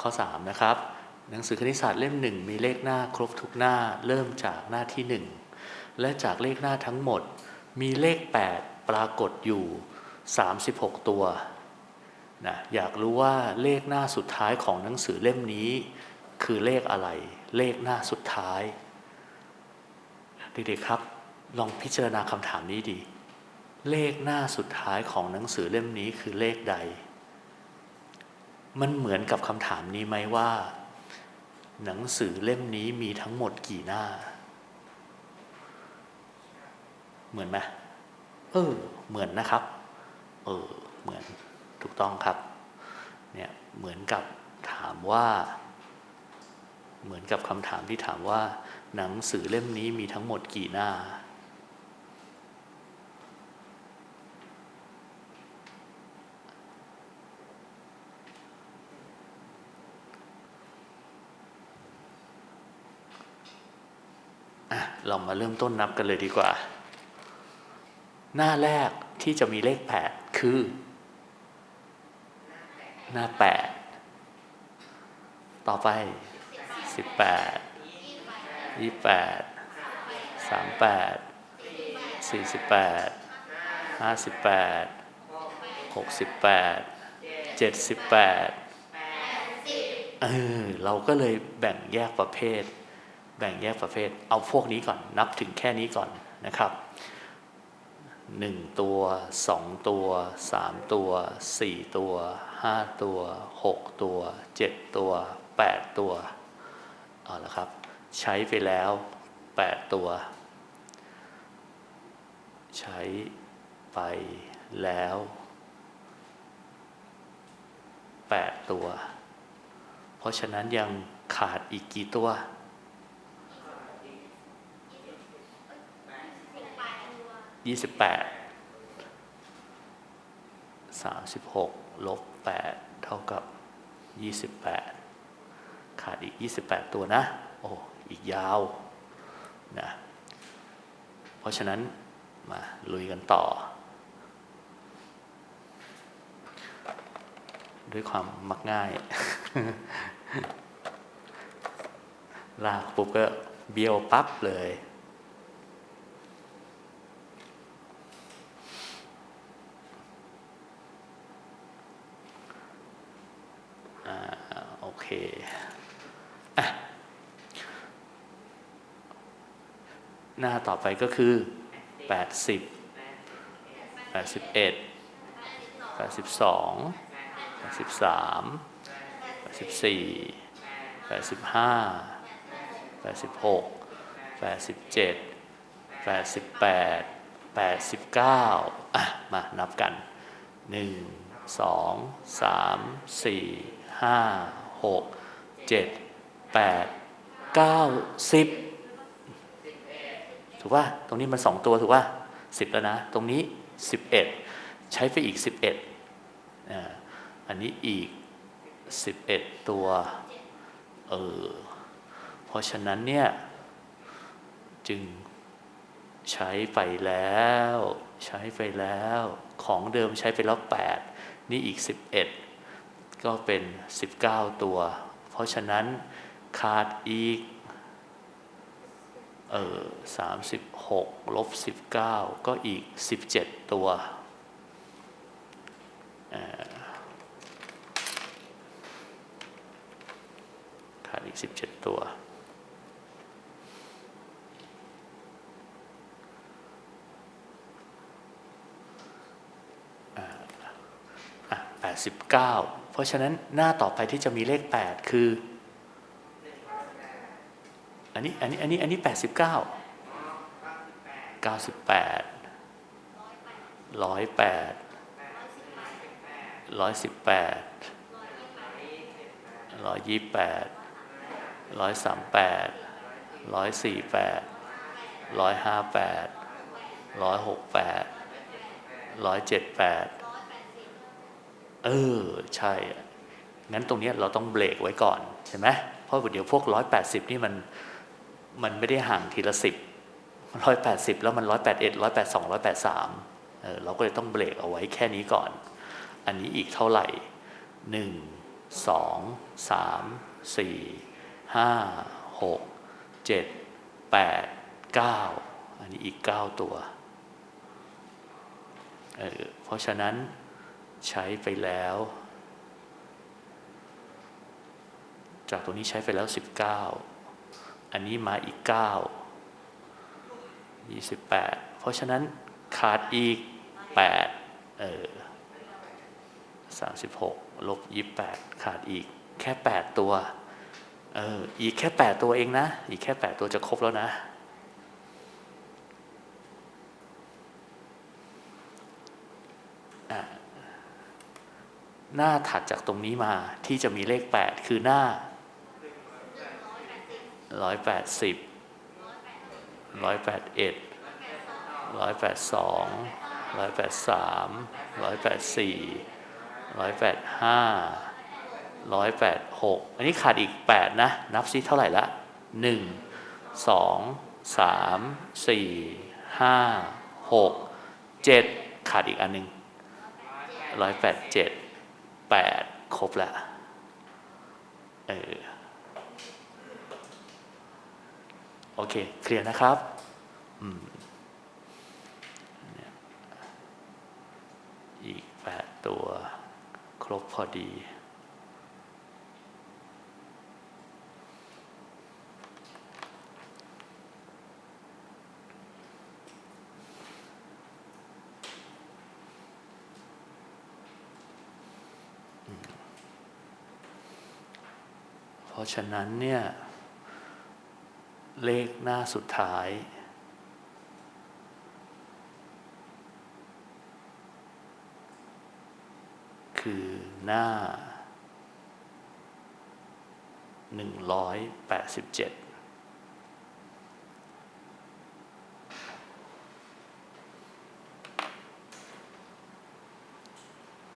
ข้อ 3 นะครับ หนังสือคณิตศาสตร์เล่มหนึ่งมีเลขหน้าครบทุกหน้าเริ่มจากหน้าที่ 1 และจากเลขหน้าทั้งหมด มีเลข 8 ปรากฏอยู่ 36 ตัวนะอยากรู้ว่าเลขหน้าสุดท้ายของหนังสือเล่มนี้ คือเลขอะไร เลขหน้าสุดท้ายเด็กๆครับ ลองพิจารณาคำถามนี้ดี เลขหน้าสุดท้ายของหนังสือเล่มนี้คือเลขใด มันเหมือนกับคำถามนี้ไหมว่า หนังสือเล่มนี้มีทั้งหมดกี่หน้า เหมือนไหมเออ เหมือนนะครับ เออ เหมือนถูกต้องครับ เนี่ยเหมือนกับถามว่า เหมือนกับคำถามที่ถามว่า หนังสือเล่มนี้มีทั้งหมดกี่หน้า เรามาเริ่มต้นนับกันเลยดีกว่า หน้าแรกที่จะมีเลขแปดคือ หน้าแปดต่อไปสิบแปดยี่แปดสามแปดสี่สิบแปดห้าสิบแปดหกสิบแปดเจ็ดสิบแปดเออเราก็เลยแบ่งแยกประเภท แบ่งแยกประเภท เอาพวกนี้ก่อน นับถึงแค่นี้ก่อนนะครับหนึ่งตัวสองตัวสามตัวสี่ตัวห้าตัวหกตัวเจ็ดตัวแปดตัวเอาละครับ ใช้ไปแล้วแปดตัว ใช้ไปแล้วแปดตัว เพราะฉะนั้นยังขาดอีกกี่ตัว ยี่สิบแปดสามสิบหกลบแปดเท่ากับยี่สิบแปดขาดอีกยี่สิบแปดตัวนะ โอ้อีกยาวนะเพราะฉะนั้นมาลุยกันต่อ ด้วยความมักง่าย ลากปุ๊บก็เบี้ยวปั๊บเลย อ่าโอเคอะ หน้าต่อไปก็คือ 80 81 82 83 84 85 86 87 88 89อะมานับกันหนึ่งสองสามสี่ หกเจ็ดแปดเก้าสิบถูกป่ะตรงนี้มันสองตัวถูกป่ะสิบแล้วนะ ตรงนี้สิบเอ็ดใช้ไปอีกสิบเอ็ดอันนี้อีกสิบเอ็ดตัวเออเพราะฉะนั้นเนี่ย จึงใช้ไปแล้ว ใช้ไปแล้ว ของเดิมใช้ไปแล้ว8นี่อีก11 ก็เป็น 19 ตัว เพราะฉะนั้นขาดอีกเออ36ลบ19ก็อีก17ตัวเอ่อขาดอีก17ตัวอะ89เก้า พราะฉะนั้นหน้าต่อไปที่จะมีเลข 8 คือ อันนี้อันนี้อันนี้อันนี้89 98 108 118 128 138 148 158 168 178เเออใช่ งั้นตรงนี้เราต้องเบรกไว้ก่อนใช่ไหมเพราะเดี๋ยวพวก 180 นี่มันมันไม่ได้ห่างทีละสิบร้อยแปดสิบแล้วมันร้อยแปดเอ็ดร้อยแปดสองร้อยแปดสามเออเราก็เลยต้องเบรกเอาไว้แค่นี้ก่อน อันนี้อีกเท่าไหร่หนึ่งสองสามสี่ห้าหกเจ็ดแปดเก้าอันนี้อีกเก้าตัวเออเพราะฉะนั้น ใช้ไปแล้ว จากตรงนี้ใช้ไปแล้ว 19 อันนี้มาอีก 9 28 เพราะฉะนั้นขาดอีก 8 เออ36 ลบ 28 ขาดอีกแค่ 8 ตัว เออ อีกแค่ 8 ตัวเองนะ อีกแค่ 8 ตัวจะครบแล้วนะ หน้าถัดจากตรงนี้มาที่จะมีเลข 8 คือหน้าร้อยแปดสิบร้อยแปดเอ็ดร้อยแปดสองร้อยแปดสามร้อยแปดสี่ร้อยแปดห้าร้อยแปดหกอันนี้ขาดอีกแปดนะ นับซิเท่าไหร่ละหนึ่งสองสามสี่ห้าหกเจ็ดขาดอีกอันหนึ่งร้อย แปดครบแล้วเออโอเค เคลียร์นะครับอืมอีกแปดตัว ครบพอดี ราะฉะนั้นเนี่ยเลขหน้าสุดท้าย คือหน้า 187